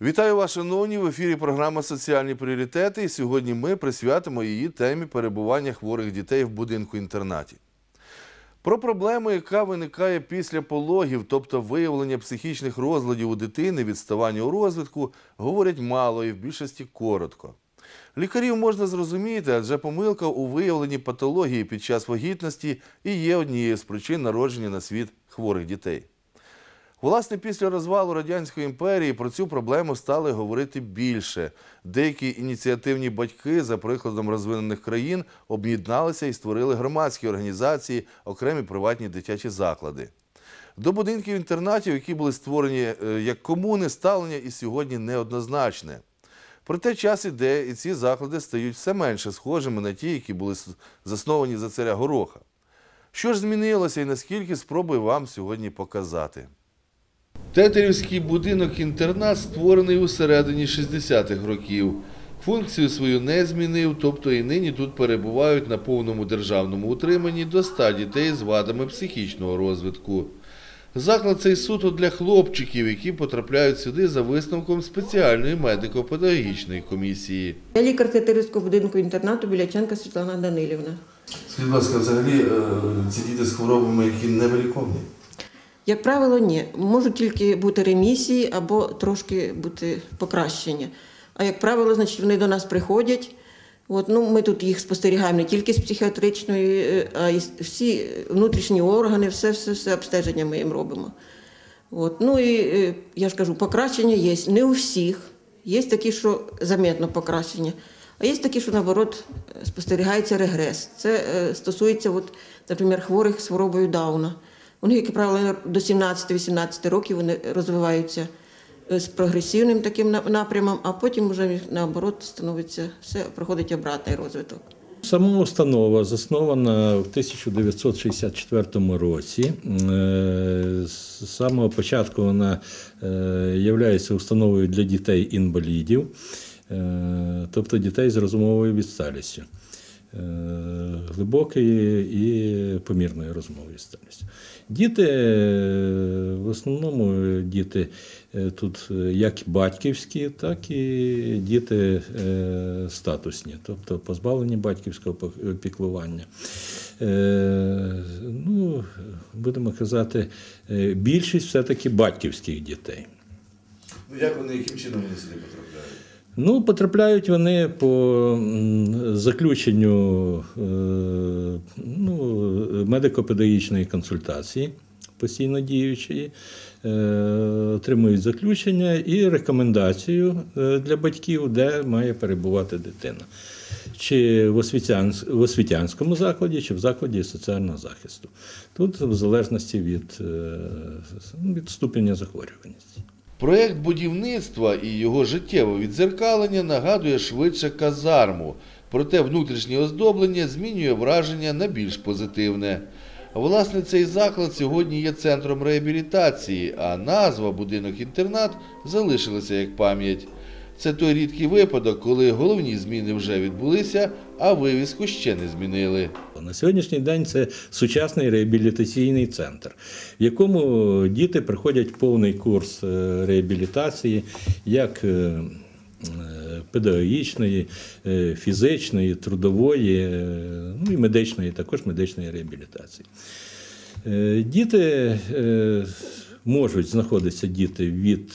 Вітаю вас, шановні! В ефірі програма Соціальні пріоритети. І сьогодні ми присвятимо її темі перебування хворих дітей в будинку інтернаті. Про проблему, яка виникає після пологів, тобто виявлення психічних розладів у дитини, відставання у розвитку, говорять мало і в більшості коротко. Лікарів можна зрозуміти, адже помилка у виявленні патології під час вагітності і є однією з причин народження на світ хворих дітей. Власне, після розвалу Радянської імперії про цю проблему стали говорити більше. Деякі ініціативні батьки, за прикладом розвинених країн, об'єдналися і створили громадські організації, окремі приватні дитячі заклади. До будинків інтернатів, які були створені е, як комуни, ставлення і сьогодні неоднозначне. Проте час іде, і ці заклади стають все менше схожими на ті, які були засновані за царя Гороха. Що ж змінилося і наскільки спробую вам сьогодні показати? Тетерівський будинок-інтернат створений у середині 60-х років. Функцію свою не змінив, тобто і нині тут перебувають на повному державному утриманні до 100 дітей з вадами психічного розвитку. Заклад цей суто для хлопчиків, які потрапляють сюди за висновком спеціальної медико-педагогічної комісії. Я лікар Тетерівського будинку інтернату Біляченка Світлана Данилівна. Скажіть, будь ласка, взагалі ці діти з хворобами, які невиліковні? Як правило, ні. Можуть тільки бути ремісії або трошки бути покращення. А як правило, значить, вони до нас приходять. От, ну, ми тут їх спостерігаємо не тільки з психіатричної, е, а й всі внутрішні органи, все, все, все обстеження ми їм робимо. От, ну і е, я ж кажу, покращення є. Не у всіх. Є такі, що замітно покращення, а є такі, що наоборот спостерігається регрес. Це е, стосується, от, наприклад, хворих з хворобою Дауна. У них, як правило, до 17-18 років вони розвиваються е, з прогресивним таким напрямом, а потім вже наоборот становиться все, проходить обратний розвиток. Сама установа заснована в 1964 році. Е, З самого початку вона є установою для дітей-інвалідів, е, тобто дітей з розумовою відсталістю. Е, Глибокої і помірної розумової відсталістю. Діти, е, в основному діти е, тут як батьківські, так і діти статусні, тобто позбавлені батьківського. Е, Ну, будемо казати, більшість все-таки батьківських дітей. Ну як вони, яким чином вони сюди потрапляють? Ну, потрапляють вони по заключенню е, ну, медико-педагогічної консультації, постійно діючої, е, отримують заключення і рекомендацію е, для батьків, де має перебувати дитина. Чи в, освітянсь- в освітянському закладі, чи в закладі соціального захисту. Тут в залежності від, від ступеня захворюваності. Проєкт будівництва і його життєве відзеркалення нагадує швидше казарму, проте внутрішнє оздоблення змінює враження на більш позитивне. Власне, цей заклад сьогодні є центром реабілітації, а назва будинок-інтернат залишилася як пам'ять. Це той рідкий випадок, коли головні зміни вже відбулися, а вивіску ще не змінили. На сьогоднішній день це сучасний реабілітаційний центр, в якому діти проходять повний курс е, реабілітації, як е, е, педагогічної, фізичної, трудової, ну і медичної, також медичної реабілітації. Діти можуть знаходитися діти від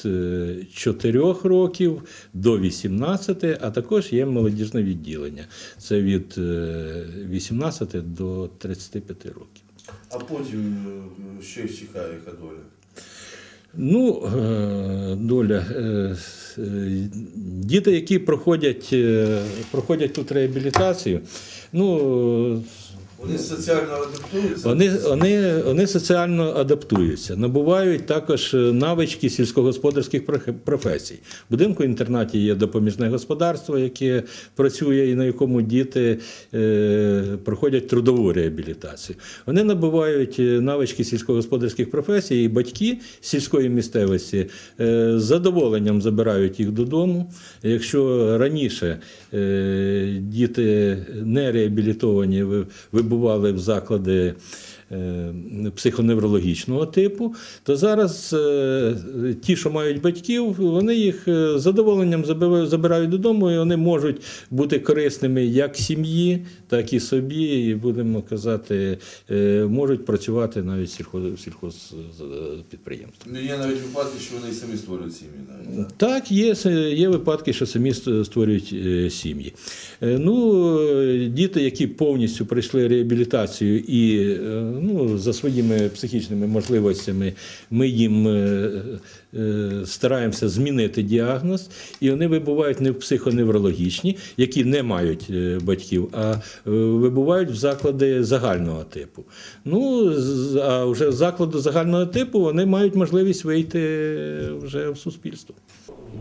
4 років до 18, а також є молодіжне відділення. Це від е, 18 до 35 років. А потім що їх чекає, яка доля? Ну, е, доля. е, е, Діти, які проходять, е, проходять тут реабілітацію, ну, Вони соціально адаптуються. Вони, вони, вони соціально адаптуються, набувають також е, навички сільськогосподарських професій. В будинку інтернаті є допоміжне господарство, яке працює і на якому діти е, проходять трудову реабілітацію. Вони набувають е, навички сільськогосподарських професій, і батьки сільської місцевості е, з задоволенням забирають їх додому. Якщо раніше діти не реабілітовані вибували в заклади е, психоневрологічного типу, то зараз е, ті, що мають батьків, вони їх е, з задоволенням забирають додому, і вони можуть бути корисними як сім'ї, так і собі, і будемо казати, е, можуть працювати навіть в сільхоз- сільхозпідприємстві. Ну, є навіть випадки, що вони самі створюють сім'ї навіть. Так, є, є випадки, що самі створюють е, сім'ї. Е, Ну, е, діти, які повністю пройшли реабілітацію і е, ну, за своїми психічними можливостями, ми їм е, е, стараємося змінити діагноз, і вони вибувають не в психоневрологічні, які не мають е, батьків, а вибувають в заклади загального типу. Ну, з- а вже з закладу загального типу вони мають можливість вийти вже в суспільство.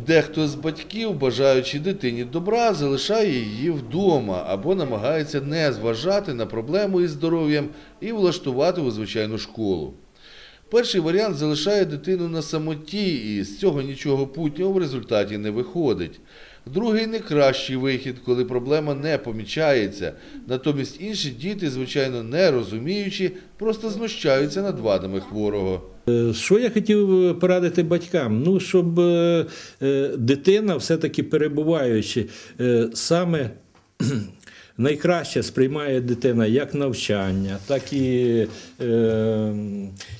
Дехто з батьків, бажаючи дитині добра, залишає її вдома або намагається не зважати на проблему із здоров'ям і влаштувати у звичайну школу. Перший варіант залишає дитину на самоті, і з цього нічого путнього в результаті не виходить. Другий не кращий вихід, коли проблема не помічається. Натомість інші діти, звичайно, не розуміючи, просто знущаються над вадами хворого. Е, Що я хотів е, порадити батькам? Ну, щоб е, дитина, все-таки перебуваючи саме. Найкраще сприймає дитина як навчання, так і,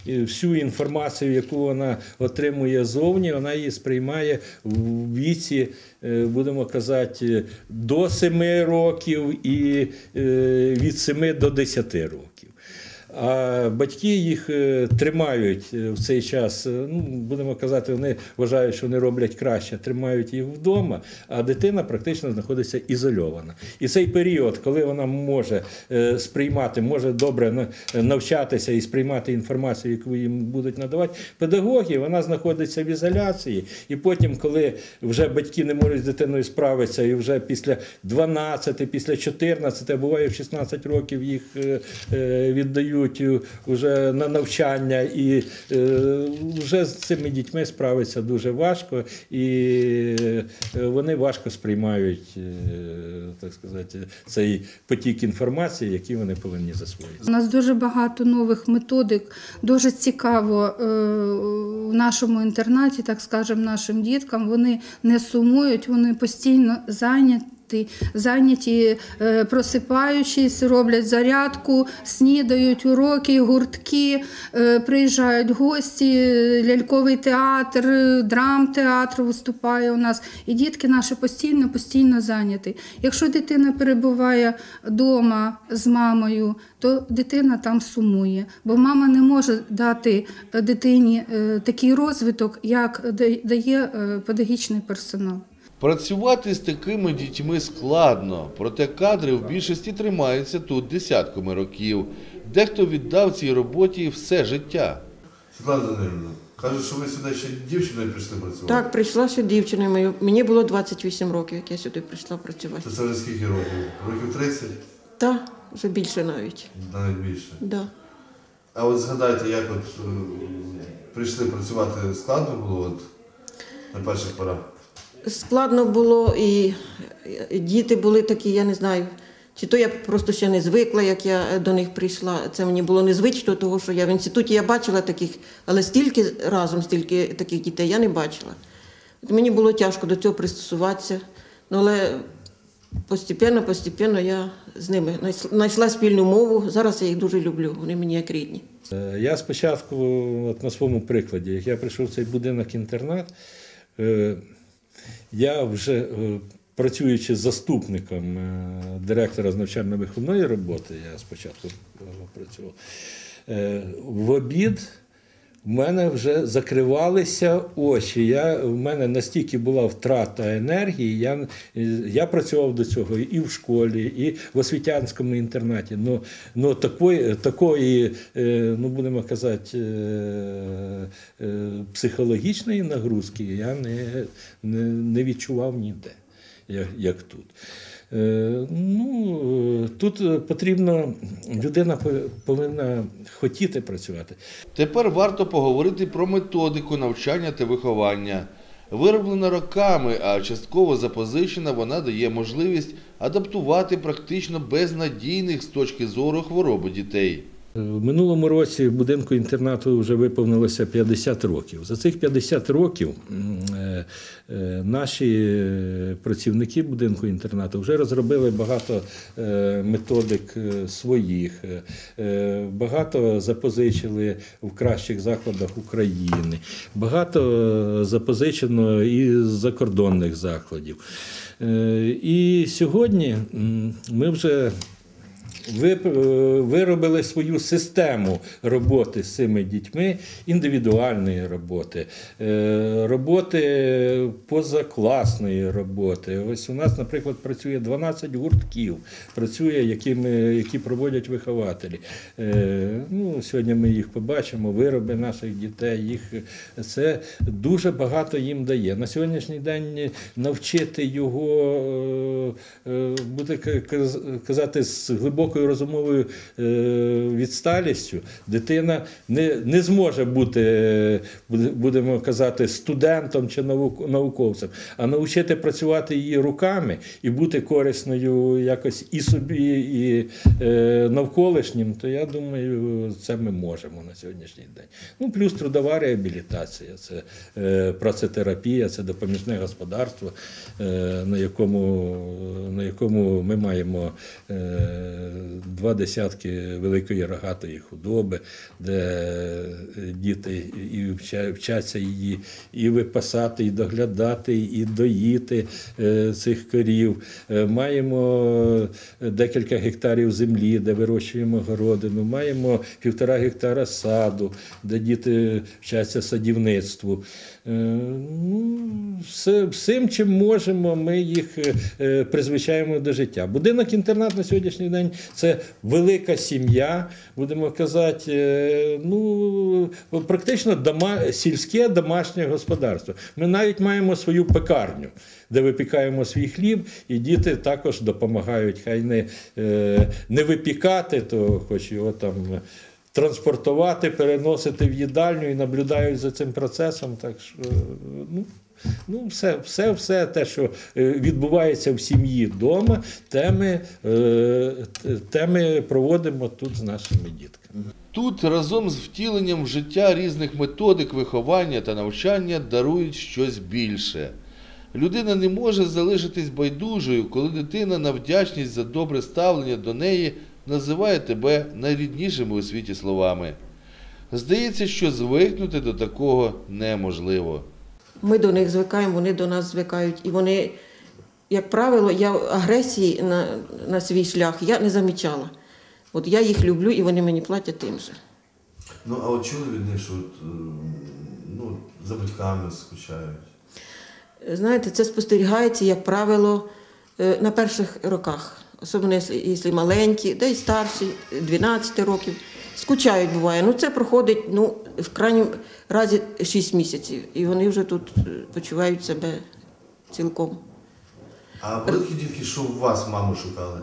всю інформацію, яку вона отримує зовні, вона її сприймає в віці, будемо казати, до 7 років і від 7 до 10 років. А батьки їх е, тримають е, в цей час. е, Ну, будемо казати, вони вважають, що вони роблять краще, тримають їх вдома, а дитина практично знаходиться ізольована. І цей період, коли вона може сприймати, може добре навчатися і сприймати інформацію, яку їм будуть надавати педагоги, вона знаходиться в ізоляції. І потім, коли вже батьки не можуть з дитиною справитися, і вже після 12, після 14, а буває в 16 років їх віддають е, вже на навчання, і е, вже з цими дітьми справитися дуже важко, і е, вони важко сприймають, е, так сказати, цей потік інформації, який вони повинні засвоїти. У нас дуже багато нових методик. Дуже цікаво е, в нашому інтернаті, так скажемо, нашим діткам. Вони не сумують, вони постійно зайняті. Зайняті, е, просипаючись, роблять зарядку, снідають уроки, гуртки, е, приїжджають гості, ляльковий театр, драмтеатр виступає у нас. І дітки наші постійно, постійно зайняті. Якщо дитина перебуває вдома з мамою, то дитина там сумує, бо мама не може дати дитині е, такий розвиток, як дає педагогічний персонал. Працювати з такими дітьми складно, проте кадри в більшості тримаються тут десятками років. Дехто віддав цій роботі все життя. Світлана Данилівна, кажуть, що ви сюди ще дівчиною прийшли працювати. Так, прийшла сюди дівчиною. Мені було 28 років, як я сюди прийшла працювати. Це вже скільки років? Років 30, Та, вже більше навіть. навіть більше. Да. А от згадайте, як от е, прийшли працювати складно було от, на перших порах? Складно було, і діти були такі, я не знаю. Чи то я просто ще не звикла, як я до них прийшла. Це мені було незвично, тому що я в інституті я бачила таких, але стільки разом, стільки таких дітей я не бачила. От мені було тяжко до цього пристосуватися. Ну, але постепенно, постепенно я з ними знайшла спільну мову. Зараз я їх дуже люблю. Вони мені як рідні. Е, Я спочатку, от на своєму прикладі, як я прийшов в цей будинок-інтернат, е, я вже е, працюючи заступником е, директора з навчально-виховної роботи, я спочатку е, працював, в обід в мене вже закривалися очі. Я, в мене настільки була втрата енергії. Я, я працював до цього і в школі, і в освітянському інтернаті. Ну, ну такої, такої е, ну будемо казати, е, е, психологічної нагрузки я не, не, не відчував ніде, як, як тут. Е, Ну, е, тут потрібно, людина повинна хотіти працювати. Тепер варто поговорити про методику навчання та виховання. Вироблена роками, а частково запозичена, вона дає можливість адаптувати практично безнадійних з точки зору хвороби дітей. В минулому році будинку інтернату вже виповнилося 50 років. За цих 50 років е, е, наші е, працівники будинку інтернату вже розробили багато е, методик е, своїх, е, е, багато запозичили в кращих закладах України, багато е, запозичено і з закордонних закладів. Е, І сьогодні ми вже е, виробили свою систему роботи з цими дітьми, індивідуальної роботи, е, роботи позакласної роботи. Ось у нас, наприклад, працює 12 гуртків, працює, які, ми, які проводять вихователі. Е, Ну, сьогодні ми їх побачимо, вироби наших дітей. Їх це дуже багато їм дає. На сьогоднішній день навчити його е, е, буде казати з глибокою розумовою е, відсталістю, дитина не, не зможе бути, е, будемо казати, студентом чи наук- науковцем, а навчити працювати її руками і бути корисною якось і собі, і е, навколишнім, то я думаю, це ми можемо на сьогоднішній день. Ну, плюс трудова реабілітація, це працетерапія, це допоміжне господарство, на якому, на якому ми маємо два десятки великої рогатої худоби, де діти і вчаться її і випасати, і доглядати, і доїти е, цих корів. Е, Маємо декілька гектарів землі, де вирощуємо городину. Маємо півтора гектара саду, де діти вчаться садівництву. Е, Ну, всім, чим можемо, ми їх призвичаємо до життя. Будинок-інтернат на сьогоднішній день це велика сім'я, будемо казати, е, ну, практично дома, сільське домашнє господарство. Ми навіть маємо свою пекарню, де випікаємо свій хліб, і діти також допомагають. Хай не, е, не випікати, то хоч його там. Транспортувати, переносити в їдальню і наблюдають за цим процесом. Так що, ну, ну все, все, все те, що е, відбувається в сім'ї вдома, те ми, е, те ми проводимо тут з нашими дітками. Тут разом з втіленням в життя різних методик виховання та навчання дарують щось більше. Людина не може залишитись байдужою, коли дитина на вдячність за добре ставлення до неї називає тебе найріднішими у світі словами. Здається, що звикнути до такого неможливо. Ми до них звикаємо, вони до нас звикають. І вони, як правило, я агресії на, на свій шлях я не замічала. От я їх люблю і вони мені платять тим же. Ну, а от чули від них, що от, ну, за батьками скучають? Знаєте, це спостерігається, як правило, е, на перших роках. Особливо, якщо- якщо маленькі, де й старші, 12 років. Скучають буває. Ну, це проходить ну, в крайньому разі 6 місяців. І вони вже тут е, почувають себе цілком. А були такі дітки, що у вас маму шукали?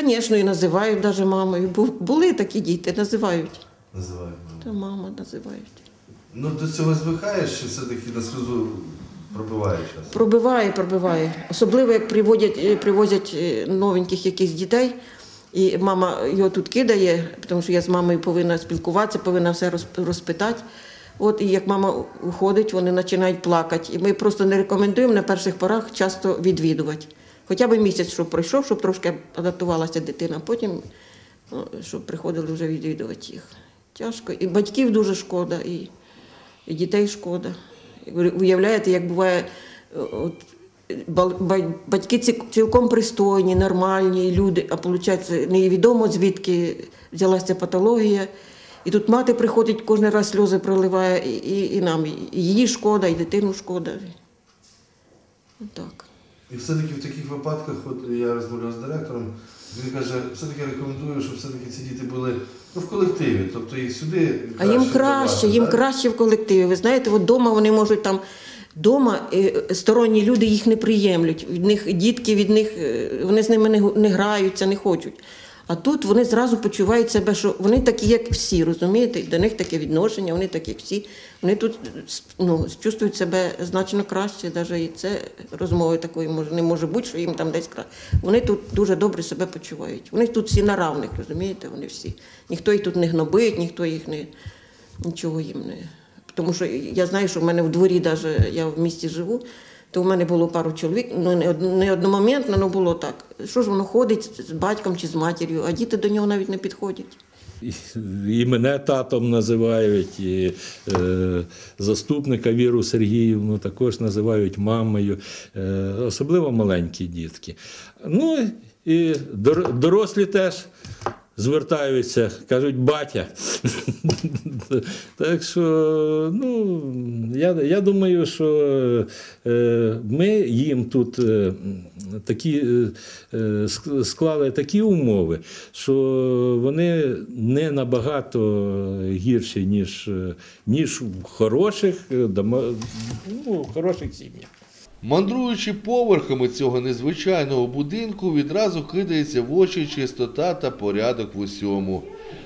Звісно, і називають навіть мамою. Були такі діти, називають. Називають. Та мама називають. Ну, до цього звикаєш, чи все-таки на сльозу пробиває час? Пробиває, пробиває. Особливо, як приводять, е, привозять е, новеньких якихось дітей, і мама його тут кидає, тому що я з мамою повинна спілкуватися, повинна все розпитати. От і як мама уходить, вони починають плакати. І ми просто не рекомендуємо на перших порах часто відвідувати. Хоча б місяць, щоб пройшов, щоб трошки адаптувалася дитина, потім ну, щоб приходили вже відвідувати їх. Тяжко. І батьків дуже шкода, і, і дітей шкода. Уявляєте, як буває, е, от, батьки цілком пристойні, нормальні люди, а виходить, невідомо звідки взялася патологія. І тут мати приходить кожен раз сльози проливає, і, і, нам, і її шкода, і дитину шкода. Так. І все-таки в таких випадках, от я розмовляв з директором, він каже, все-таки рекомендую, щоб все-таки ці діти були ну, в колективі, тобто їх сюди. А їм краще, давати, їм так? краще в колективі. Ви знаєте, от вдома вони можуть там. Дома е, сторонні люди їх не приємлять. Від них дітки від них е, вони з ними не, не граються, не хочуть. А тут вони зразу почувають себе, що вони такі, як всі, розумієте? До них таке відношення, вони такі, як всі. Вони тут ну, чувствують себе значно краще, навіть і це розмови такої може не може бути, що їм там десь краще. Вони тут дуже добре себе почувають. Вони тут всі на равних, розумієте? Вони всі. Ніхто їх тут не гнобить, ніхто їх не нічого їм не. Тому що я знаю, що в мене в дворі, навіть я в місті живу, то в мене було пару чоловік, ну не, одномоментно, але було так. Що ж воно ходить з батьком чи з матір'ю, а діти до нього навіть не підходять. І мене татом називають, і е, заступника Віру Сергіївну також називають мамою, е, особливо маленькі дітки. Ну і дорослі теж звертаються, кажуть батя. так що, ну, я, я думаю, що е, ми їм тут е, такі, е, е, склали такі умови, що вони не набагато гірші, ніж, ніж в хороших, ну, в хороших сім'ях. Мандруючи поверхами цього незвичайного будинку, відразу кидається в очі чистота та порядок в усьому.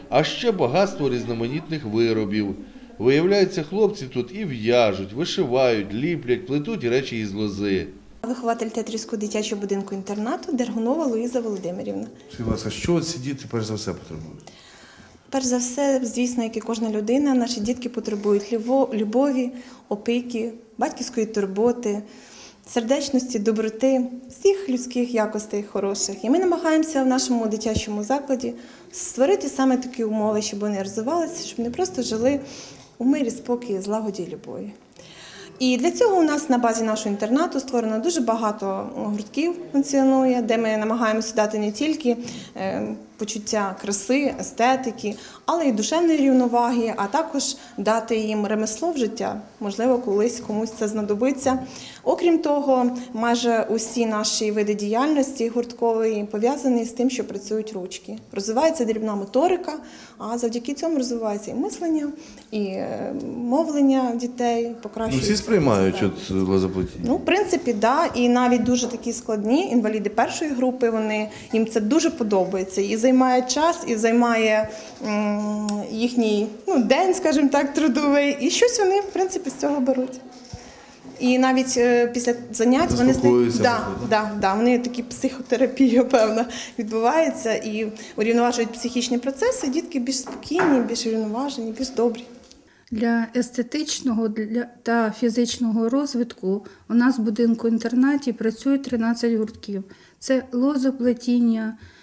А ще багатство різноманітних виробів. Виявляється, хлопці тут і в'яжуть, вишивають, ліплять, плетуть речі із лози. Вихователь Тетрівського дитячого будинку інтернату Дергунова Луїза Володимирівна. Скажіть, ласка, що ці діти перш за все потребують? Перш за все, звісно, як і кожна людина, наші дітки потребують любо- любові, опіки, батьківської турботи, сердечності, доброти, всіх людських якостей хороших. І ми намагаємося в нашому дитячому закладі створити саме такі умови, щоб вони розвивалися, щоб не просто жили у мирі, спокій, злагоді і любові. І для цього у нас на базі нашого інтернату створено дуже багато гуртків функціонує, де ми намагаємося дати не тільки е, почуття краси, естетики, але й душевної рівноваги, а також дати їм ремесло в життя. Можливо, колись комусь це знадобиться. Окрім того, майже усі наші види діяльності гурткової пов'язані з тим, що працюють ручки. Розвивається дрібна моторика, а завдяки цьому розвивається і мислення, і е, мовлення дітей, Ну, всі сприймають от лозоплетіння. Ну, в принципі, да. І навіть дуже такі складні інваліди першої групи, вони їм це дуже подобається. І займає час, і займає їхній ну, день, скажімо так, трудовий. І щось вони, в принципі, з цього беруть. І навіть е, після занять вони да, да, да, вони такі психотерапія, певно, відбувається і урівноважують психічні процеси. Дітки більш спокійні, більш урівноважені, більш добрі. Для естетичного для, та фізичного розвитку у нас в будинку інтернаті працює 13 гуртків. Це лозоплетіння, плет-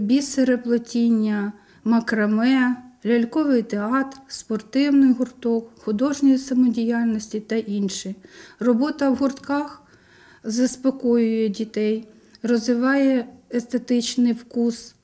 бісереплетіння, макраме, ляльковий театр, спортивний гурток, художньої самодіяльності та інші. Робота в гуртках заспокоює дітей, розвиває естетичний вкус.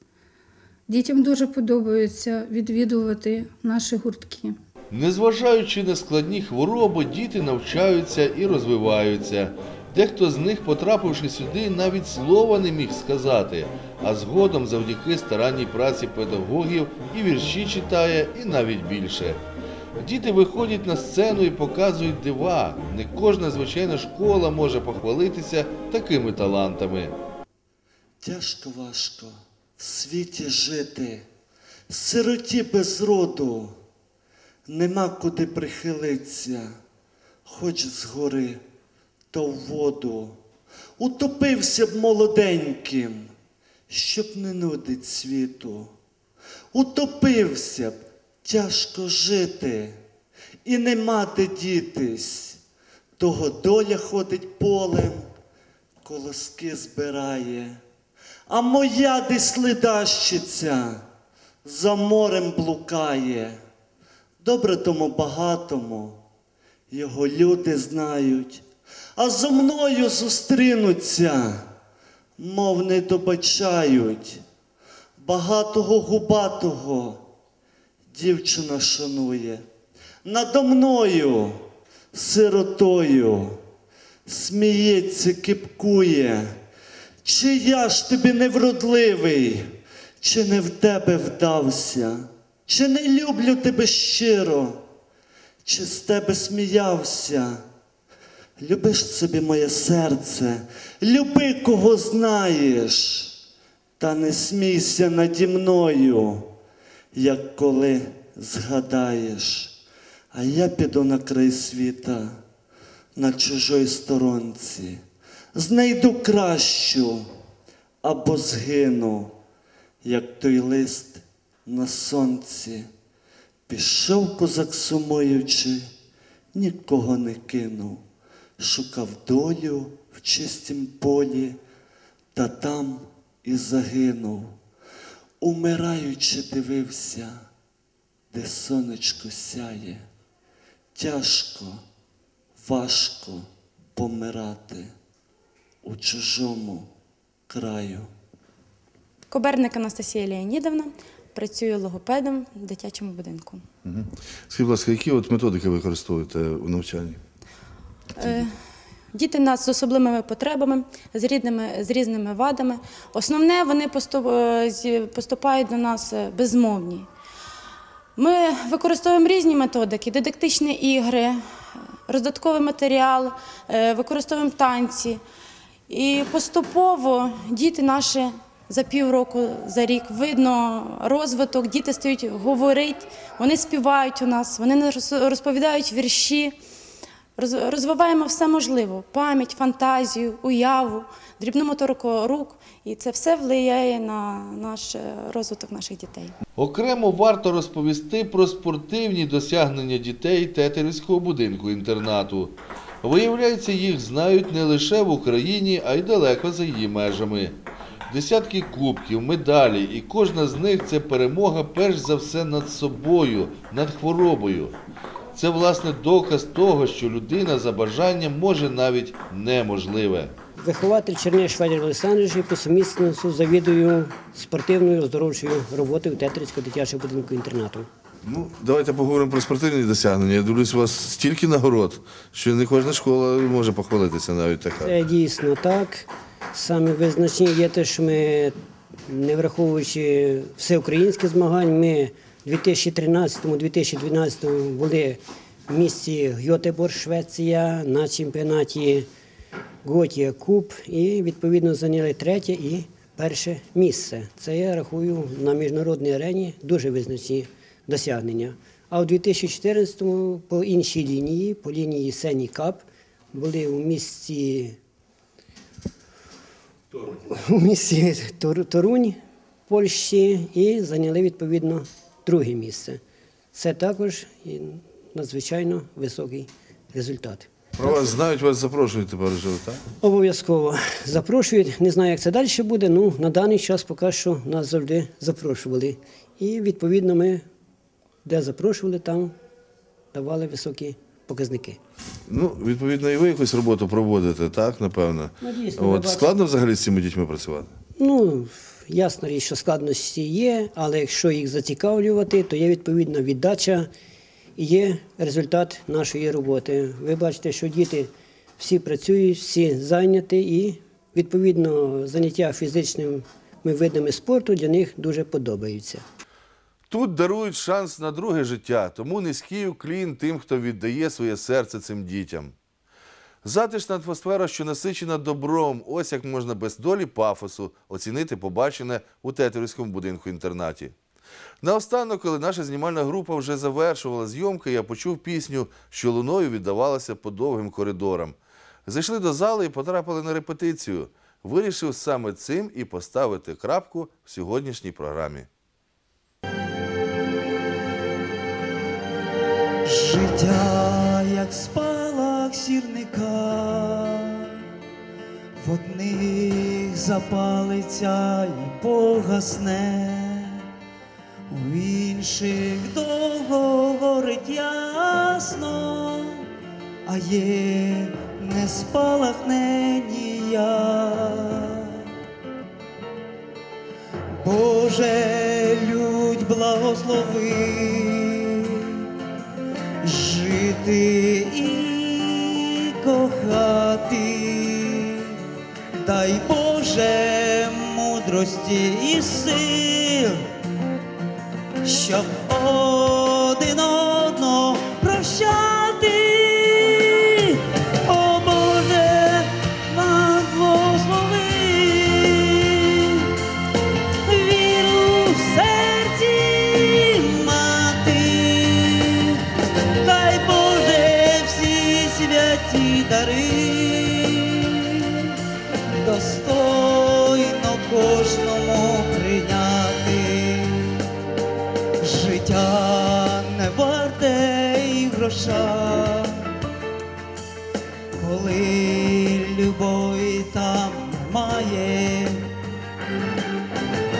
Дітям дуже подобається відвідувати наші гуртки. Незважаючи на складні хвороби, діти навчаються і розвиваються. Дехто з них, потрапивши сюди, навіть слова не міг сказати, а згодом, завдяки старанній праці педагогів, і вірші читає, і навіть більше. Діти виходять на сцену і показують дива. Не кожна звичайна школа може похвалитися такими талантами. Тяжко важко в світі жити, сироті без роду, нема куди прихилиться, хоч згори, то в воду. Утопився б молоденьким, щоб не нудить світу. Утопився б, тяжко жити, і нема де дітись. Того доля ходить полем, колоски збирає, а моя десь ледащиця за морем блукає. Добре тому багатому, його люди знають, а зо мною зустрінуться, мов не добачають, багатого губатого дівчина шанує. Надо мною, сиротою, сміється, кипкує. Чи я ж тобі невродливий, чи не в тебе вдався, чи не люблю тебе щиро, чи з тебе сміявся. Любиш собі моє серце, люби, кого знаєш, та не смійся наді мною, як коли згадаєш, а я піду на край світа, на чужой сторонці, знайду кращу або згину, як той лист на сонці. Пішов козак сумуючи, нікого не кинув, шукав долю в чистім полі, та там і загинув. Умираючи, дивився, де сонечко сяє. Тяжко, важко помирати у чужому краю. Коберник Анастасія Леонідовна, працюю логопедом в дитячому будинку. Скажіть, будь ласка, які от методики використовуєте у навчанні? Е, Діти у нас з особливими потребами, з, рідними, з різними вадами. Основне, вони е, поступають до нас е, безмовні. Ми використовуємо різні методики: дидактичні ігри, роздатковий матеріал, використовуємо танці. І поступово діти наші за півроку, за рік видно розвиток, діти стають говорити, вони співають у нас, вони роз- розповідають вірші. Роз- Розвиваємо все можливе: пам'ять, фантазію, уяву, дрібну моторику рук. І це все впливає на наш е, розвиток наших дітей. Окремо варто розповісти про спортивні досягнення дітей Тетерівського будинку інтернату. Виявляється, їх знають не лише в Україні, а й далеко за її межами. Десятки кубків, медалі, і кожна з них це перемога перш за все над собою, над хворобою. Це власне доказ того, що людина за бажанням може навіть неможливе. Вихователь Чернеж Федір Олександрович по сумісництву завідую спортивною оздоровчою роботою Тетрицького дитячого будинку інтернату. Ну, давайте поговоримо про спортивні досягнення. Я дивлюсь, у вас стільки нагород, що не кожна школа може похвалитися навіть така. Це дійсно так. Саме визначні є те, що ми, не враховуючи всеукраїнські змагань, ми 2013-2012 були в місті Гьотебор, Швеція, на чемпіонаті Готія Куб і відповідно зайняли третє і перше місце. Це я рахую на міжнародній арені дуже визначні досягнення. А у 2014-му по іншій лінії, по лінії Сені Кап, були у місті у місті Тор- Торунь, Польщі, і зайняли відповідно друге місце. Це також і надзвичайно високий результат. Про вас знають, вас запрошують тепер вже, так? Обов'язково запрошують. Не знаю, як це далі буде. Ну на даний час поки що нас завжди запрошували. І відповідно ми, де запрошували, там давали високі показники. Ну, відповідно, і ви якусь роботу проводите, так, напевно. Ну, дійсно, От, бачимо. складно взагалі з цими дітьми працювати? Ну, ясна річ, що складності є, але якщо їх зацікавлювати, то є відповідна віддача і є результат нашої роботи. Ви бачите, що діти всі працюють, всі зайняті, і відповідно заняття фізичними видами спорту для них дуже подобаються. Тут дарують шанс на друге життя, тому низький уклін тим, хто віддає своє серце цим дітям. Затишна атмосфера, що насичена добром, ось як можна без долі пафосу оцінити побачене у Тетерівському будинку інтернаті. Наостанок, коли наша знімальна група вже завершувала зйомки, я почув пісню, що луною віддавалася по довгим коридорам. Зайшли до зали і потрапили на репетицію. Вирішив саме цим і поставити крапку в сьогоднішній програмі. Життя, як спалах сірника, в одних запалиться і погасне, у інших довго горить ясно, а є не спалахне ніяк. Боже, людь благослови жити кохати, дай Боже мудрості і сил, там немає.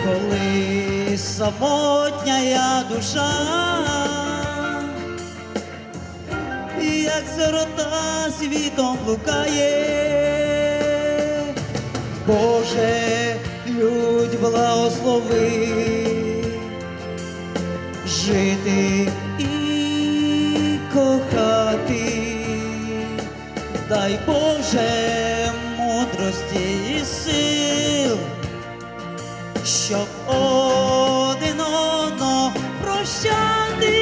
Коли самотня душа, і як сирота світом блукає, Боже, людь благослови, жити і кохати, дай Боже щоб один одного прощати.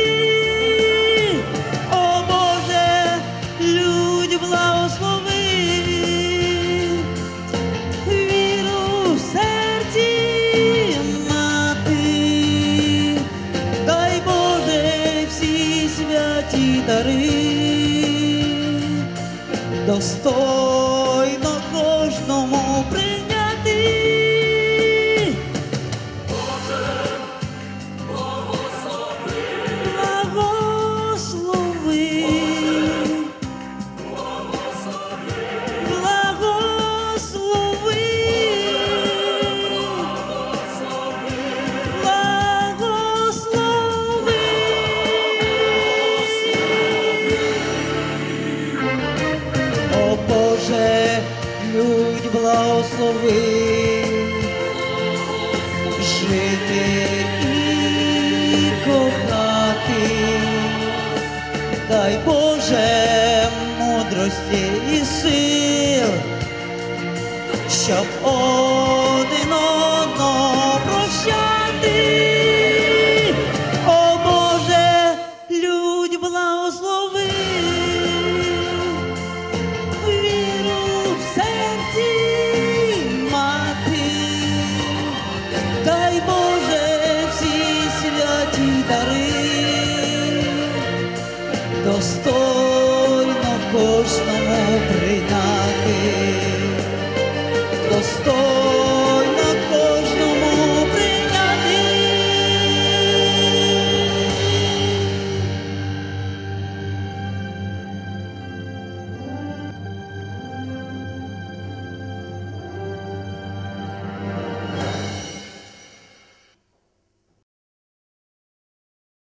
О Боже, людь благослови, віру в серці мати, дай Боже всі святі дари, достойно щоб один одного